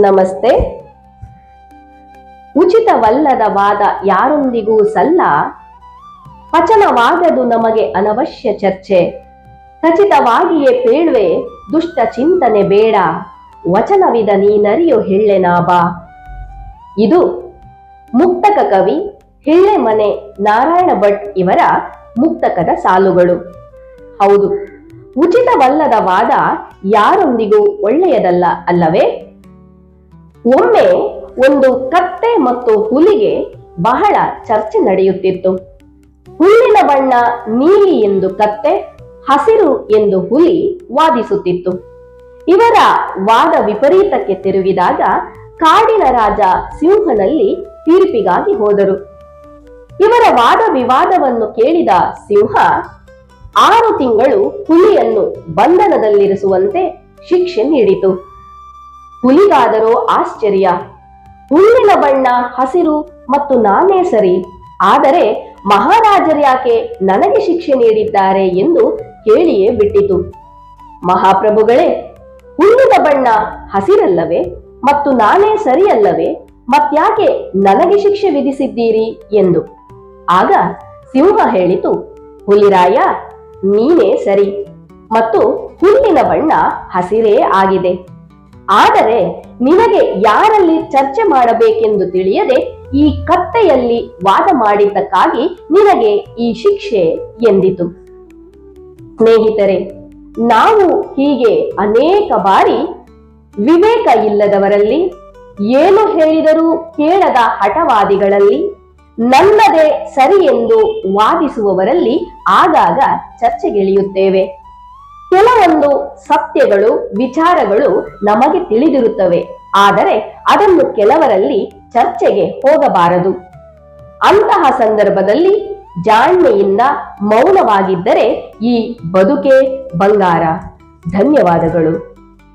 ನಮಸ್ತೆ. ಉಚಿತವಲ್ಲದ ವಾದ ಯಾರೊಂದಿಗೂ ಸಲ್ಲ. ಪಚನವಾಗದು ನಮಗೆ ಅನವಶ್ಯ ಚರ್ಚೆ. ಖಚಿತವಾಗಿಯೇ ಪೇಳ್ವೆ ದುಷ್ಟ ಚಿಂತನೆ ಬೇಡ. ವಚನವಿದ ನೀನರಿಯೋ ಹೆಳ್ಳೆನಾಬ ಇದು ಮುಕ್ತಕ ಕವಿ ಹೆಳ್ಳೆ ಮನೆ ನಾರಾಯಣ ಭಟ್ ಇವರ ಮುಕ್ತಕದ ಸಾಲುಗಳು. ಹೌದು, ಉಚಿತವಲ್ಲದ ವಾದ ಯಾರೊಂದಿಗೂ ಒಳ್ಳೆಯದಲ್ಲ ಅಲ್ಲವೇ? ಒಮ್ಮೆ ಒಂದು ಕತ್ತೆ ಮತ್ತು ಹುಲಿಗೆ ಬಹಳ ಚರ್ಚೆ ನಡೆಯುತ್ತಿತ್ತು. ಹುಲ್ಲಿನ ಬಣ್ಣ ನೀಲಿ ಎಂದು ಕತ್ತೆ, ಹಸಿರು ಎಂದು ಹುಲಿ ವಾದಿಸುತ್ತಿತ್ತು. ಇವರ ವಾದ ವಿಪರೀತಕ್ಕೆ ತಿರುಗಿದಾಗ ಕಾಡಿನ ರಾಜ ಸಿಂಹನಲ್ಲಿ ತೀರ್ಪಿಗಾಗಿ ಹೋದರು. ಇವರ ವಾದ ವಿವಾದವನ್ನು ಕೇಳಿದ ಸಿಂಹ, ಆರು ತಿಂಗಳು ಹುಲಿಯನ್ನು ಬಂಧನದಲ್ಲಿರಿಸುವಂತೆ ಶಿಕ್ಷೆ ನೀಡಿತು. ಹುಲಿಗಾದರೋ ಆಶ್ಚರ್ಯ. ಹುಲ್ಲಿನ ಬಣ್ಣ ಹಸಿರು ಮತ್ತು ನಾನೇ ಸರಿ. ಆದರೆ ಮಹಾರಾಜರ್ಯಾಕೆ ನನಗೆ ಶಿಕ್ಷೆ ನೀಡಿದ್ದಾರೆ ಎಂದು ಕೇಳಿಯೇ ಬಿಟ್ಟಿತು. ಮಹಾಪ್ರಭುಗಳೇ, ಹುಲ್ಲಿನ ಬಣ್ಣ ಹಸಿರಲ್ಲವೇ ಮತ್ತು ನಾನೇ ಸರಿಯಲ್ಲವೇ? ಮತ್ಯಾಕೆ ನನಗೆ ಶಿಕ್ಷೆ ವಿಧಿಸಿದ್ದೀರಿ ಎಂದು. ಆಗ ಸಿಂಹ ಹೇಳಿತು, ಹುಲಿರಾಯ, ನೀನೇ ಸರಿ ಮತ್ತು ಹುಲ್ಲಿನ ಬಣ್ಣ ಹಸಿರೇ ಆಗಿದೆ. ಆದರೆ ನಿನಗೆ ಯಾರಲ್ಲಿ ಚರ್ಚೆ ಮಾಡಬೇಕೆಂದು ತಿಳಿಯದೆ ಈ ಕತ್ತೆಯಲ್ಲಿ ವಾದ ಮಾಡಿದ್ದಕ್ಕಾಗಿ ನಿನಗೆ ಈ ಶಿಕ್ಷೆ ಎಂದಿತು. ಸ್ನೇಹಿತರೆ, ನಾವು ಹೀಗೆ ಅನೇಕ ಬಾರಿ ವಿವೇಕ ಇಲ್ಲದವರಲ್ಲಿ, ಏನು ಹೇಳಿದರೂ ಕೇಳದ ಹಠವಾದಿಗಳಲ್ಲಿ, ನನ್ನದೇ ಸರಿ ಎಂದು ವಾದಿಸುವವರಲ್ಲಿ ಆಗಾಗ ಚರ್ಚೆಗಿಳಿಯುತ್ತೇವೆ. ಕೆಲವೊಂದು ಸತ್ಯಗಳು, ವಿಚಾರಗಳು ನಮಗೆ ತಿಳಿದಿರುತ್ತವೆ. ಆದರೆ ಅದನ್ನು ಕೆಲವರಲ್ಲಿ ಚರ್ಚೆಗೆ ಹೋಗಬಾರದು. ಅಂತಹ ಸಂದರ್ಭದಲ್ಲಿ ಜಾಣ್ಮೆಯಿಂದ ಮೌನವಾಗಿದ್ದರೆ ಈ ಬದುಕೆ ಬಂಗಾರ. ಧನ್ಯವಾದಗಳು.